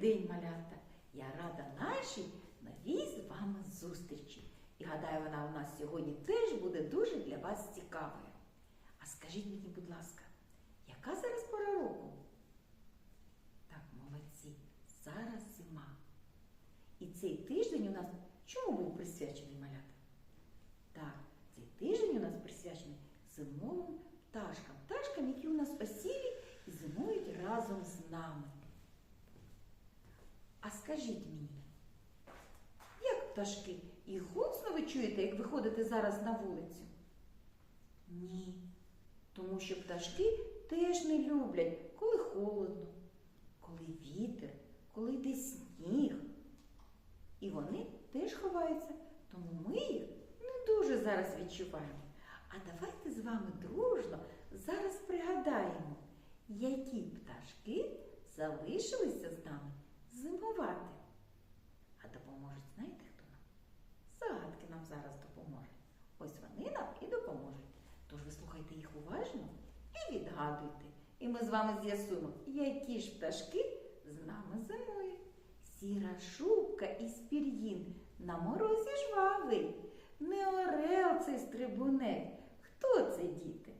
день, малята! Я рада нашій новій з вами зустрічі. І гадаю, вона у нас сьогодні теж буде дуже для вас цікавою. А скажіть мені, будь ласка, яка зараз пора року? Так, молодці, зараз зима. І цей тиждень у нас чому був присвячений малята? Так, цей тиждень у нас присвячений зимовим пташкам. Пташкам, які у нас осілі і зимують разом з нами. Скажіть мені, як пташки? І голосно ви чуєте, як виходите зараз на вулицю? Ні. Тому що пташки теж не люблять, коли холодно, коли вітер, коли йде сніг. І вони теж ховаються, тому ми їх не дуже зараз відчуваємо. А давайте з вами дружно зараз пригадаємо, які пташки залишилися з нами зимувати. А допоможуть, знаєте хто нам? Загадки нам зараз допоможуть. Ось вони нам і допоможуть. Тож ви слухайте їх уважно і відгадуйте. І ми з вами з'ясуємо, які ж пташки з нами зимують. Сіра шубка із пір'їн на морозі жвавий. Не орел цей стрибунець. Хто це діти?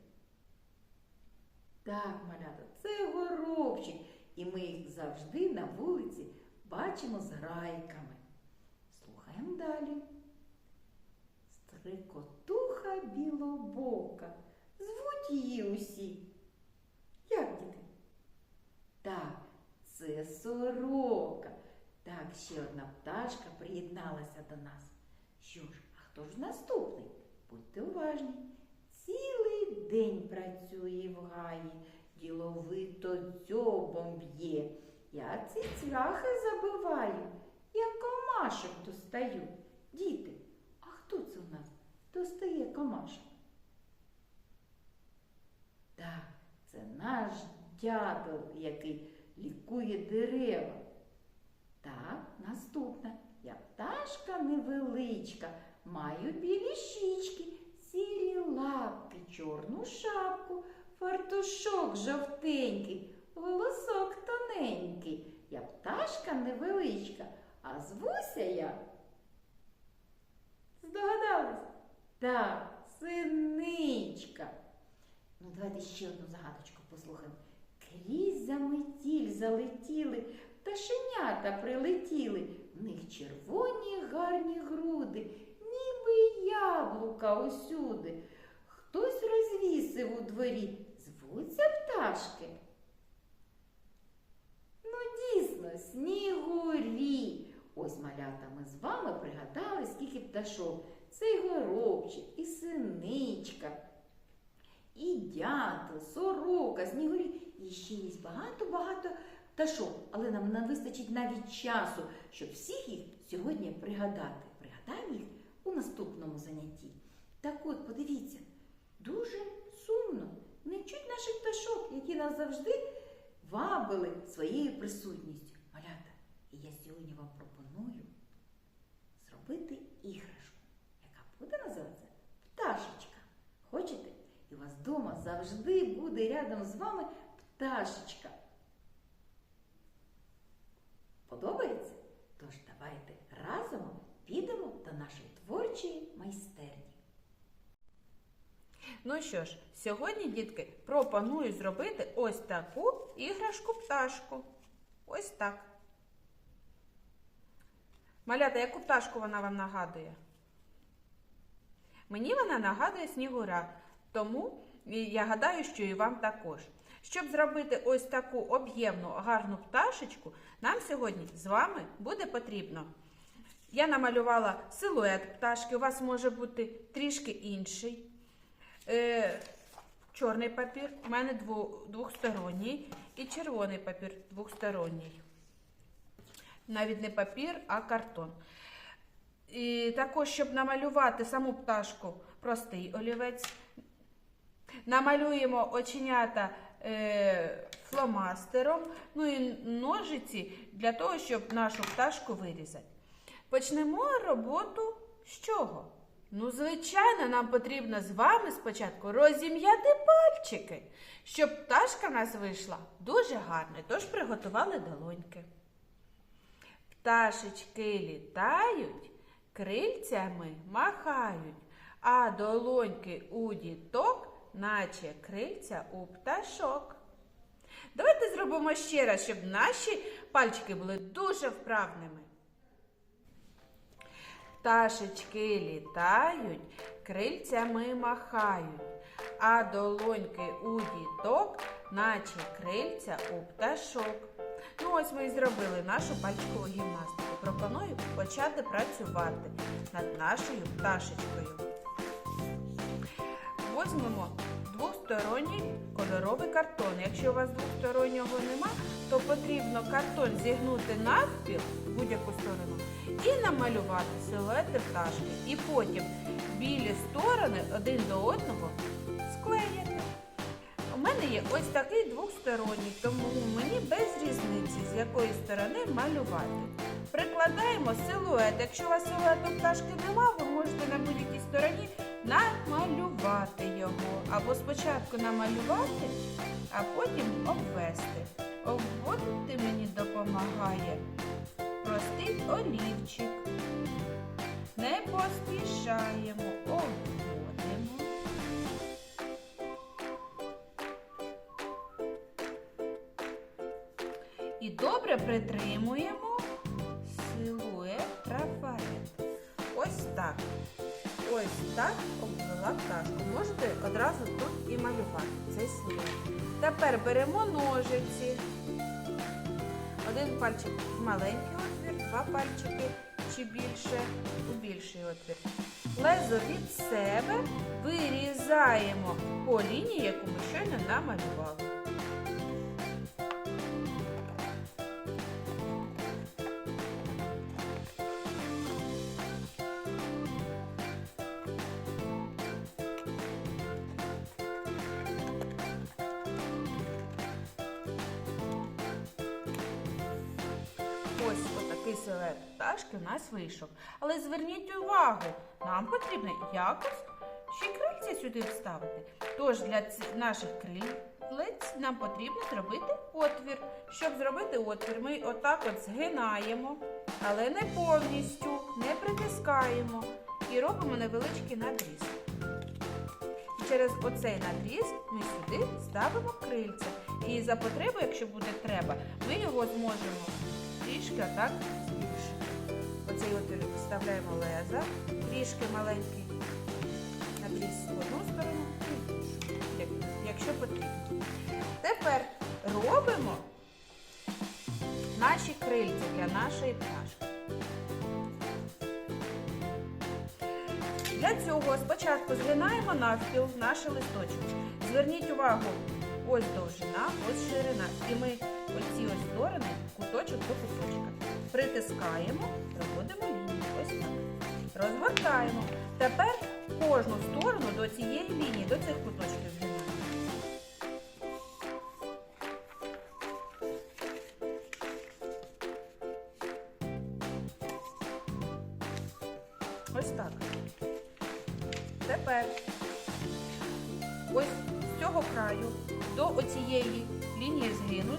Так, малята, це горобчик. І ми їх завжди на вулиці бачимо з грайками. Слухаємо далі. Стрикотуха білобока. Звуть її усі. Як діти? Так, це сорока. Так, ще одна пташка приєдналася до нас. Що ж, а хто ж наступний? Будьте уважні. Цілий день працює в гаї, діловито дзьобом б'є. Я ці цвяхи забиваю, я комашок достаю. Діти, а хто це у нас достає комашок? Так, це наш дятел, який лікує дерева. Так, наступна. Я пташка невеличка, маю білі щічки, сірі лапки, чорну шапку, фартушок жовтенький, голосок тоненький. Я пташка невеличка, а звуся я. Здогадались? Так, синичка. Ну, давайте ще одну загадочку послухаємо. Крізь заметіль залетіли, пташенята прилетіли, в них червоні гарні груди, ніби яблука усюди. Хтось розвісив у дворі, звуться пташки. Ну, дійсно, снігурі. Ось малята ми з вами пригадали, скільки пташок. Це й горобчик, і синичка, і дятел, сорока, снігурі. І ще є багато-багато пташок, але нам не вистачить навіть часу, щоб всіх їх сьогодні пригадати. Пригадаємо їх у наступному занятті. Так от, подивіться, дуже сумно. Не чуть наших пташок, які нас завжди вабили своєю присутністю. Малята, і я сьогодні вам пропоную зробити іграшку, яка буде називатися пташечка. Хочете? І у вас вдома завжди буде рядом з вами пташечка. Подобається? Тож давайте разом підемо до нашої творчої майстерні. Ну що ж, сьогодні, дітки, пропоную зробити ось таку іграшку-пташку. Ось так. Малята, яку пташку вона вам нагадує? Мені вона нагадує снігура, тому я гадаю, що і вам також. Щоб зробити ось таку об'ємну гарну пташечку, нам сьогодні з вами буде потрібно. Я намалювала силует пташки, у вас може бути трішки інший. Чорний папір, у мене дву, двохсторонній, і червоний папір двохсторонній. Навіть не папір, а картон. І також, щоб намалювати саму пташку, простий олівець. Намалюємо оченята е, фломастером, ну і ножиці для того, щоб нашу пташку вирізати. Почнемо роботу з чого? Ну, звичайно, нам потрібно з вами спочатку розім'яти пальчики, щоб пташка в нас вийшла дуже гарно. Тож приготували долоньки. Пташечки літають, крильцями махають, а долоньки у діток, наче крильця у пташок. Давайте зробимо ще раз, щоб наші пальчики були дуже вправними. Пташечки літають, крильцями махають, а долоньки у діток, наче крильця у пташок. Ну ось ми і зробили нашу пальчикову гімнастику. Пропоную почати працювати над нашою пташечкою. Возьмемо двосторонній кольоровий картон. Якщо у вас двостороннього нема, то потрібно картон зігнути навпіл в будь-яку сторону і намалювати силуети пташки. І потім білі сторони один до одного склеїти. У мене є ось такий двосторонній, тому мені без різниці, з якої сторони малювати. Прикладаємо силует. Якщо у вас силуету пташки нема, ви можете на будь-якій стороні намалювати його. Або спочатку намалювати, а потім обвести. Обводити мені допомагає простий олівчик. Не поспішаємо, обводимо. І добре притримуємо Ось так обвела пташку. Можете одразу тут і малювати цей силует. Тепер беремо ножиці. Один пальчик в маленький отвір, два пальчики чи більше у більший отвір. Лезо від себе вирізаємо по лінії, яку ми щойно намалювали. Ось отакий силует пташки у нас вийшов. Але зверніть увагу, нам потрібно якось ще крильця сюди вставити. Тож для наших крилець нам потрібно зробити отвір. Щоб зробити отвір, ми отак от згинаємо, але не повністю, не притискаємо і робимо невеличкий надріз. Через оцей надріз ми сюди ставимо крильця. І за потреби, якщо буде треба, ми його зможемо трішки отак збільшити. Оцей отвір вставляємо леза, трішки маленький надріз в одну сторону і якщо потрібно. Тепер робимо наші крильця для нашої пташки. Для цього спочатку згинаємо навпіл наші листочки. Зверніть увагу, ось довжина, ось ширина. І ми оці ось сторони, куточок до куточка. Притискаємо, проводимо лінію. Ось так. Розгортаємо. Тепер кожну сторону до цієї лінії, до цих куточків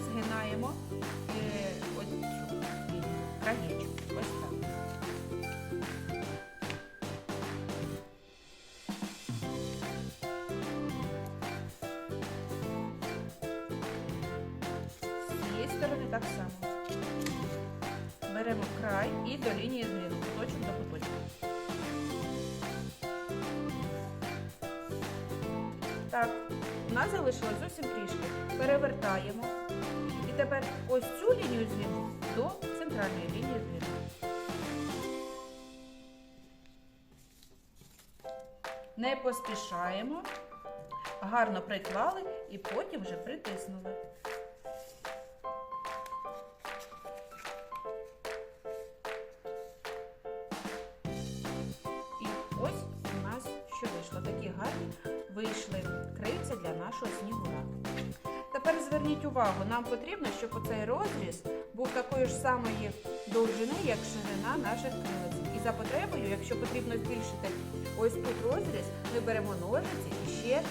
згинаємо е, оцю краєчок. Ось так. З цієї сторони так само. Беремо край і до лінії згину, куточок до куточка. Так, у нас залишилось зовсім трішки. Перевертаємо. Тепер ось цю лінію згину до центральної лінії згину. Не поспішаємо, гарно приклали і потім вже притиснули. І ось у нас що вийшло. Такі гарні вийшли крильця для нашого снігура. Тепер зверніть увагу, нам потрібно, щоб оцей розріз був такої ж самої довжини, як ширина наших крилець. І за потребою, якщо потрібно збільшити ось тут розріз, ми беремо ножиці і ще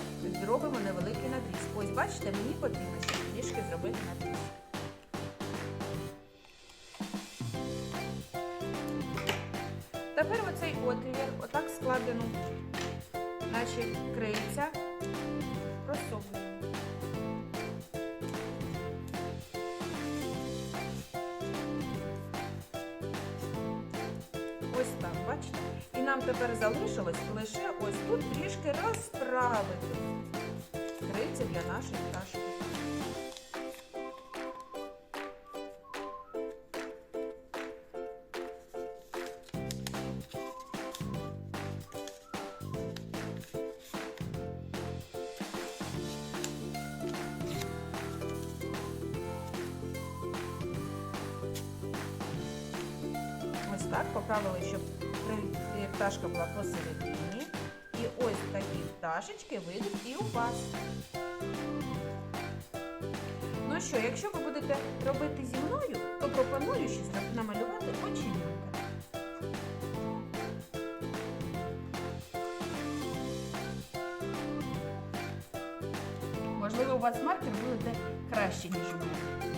зробимо невеликий надріз. Ось бачите, мені потрібно ще трішки зробити надріз. Нам тепер залишилось лише ось тут трішки розправити крильця для нашої пташки. Так поправили, щоб пташка була посередині. І ось такі пташечки вийдуть і у вас. Ну що, якщо ви будете робити зі мною, то пропоную зна- намалювати оченята. Можливо, у вас маркер буде краще, ніж у мене.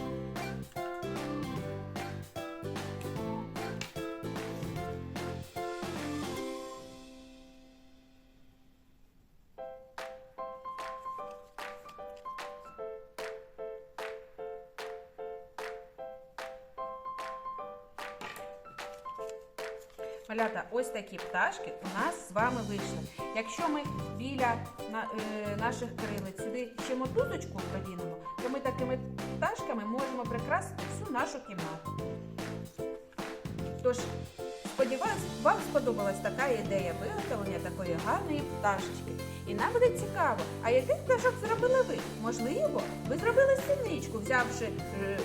Малята, ось такі пташки у нас з вами вийшли. Якщо ми біля е, наших крилиць сюди ще мотузочку продінемо, то ми такими пташками можемо прикрасити всю нашу кімнату. Тож, сподіваюсь, вам сподобалась така ідея виготовлення такої гарної пташечки. І нам буде цікаво, а яких пташок зробили ви? Можливо, ви зробили синичку, взявши е,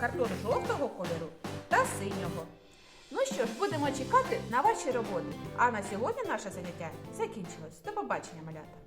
картон жовтого кольору та синього. Ну що ж, будемо чекати на ваші роботи. А на сьогодні наше заняття закінчилось. До побачення, малята!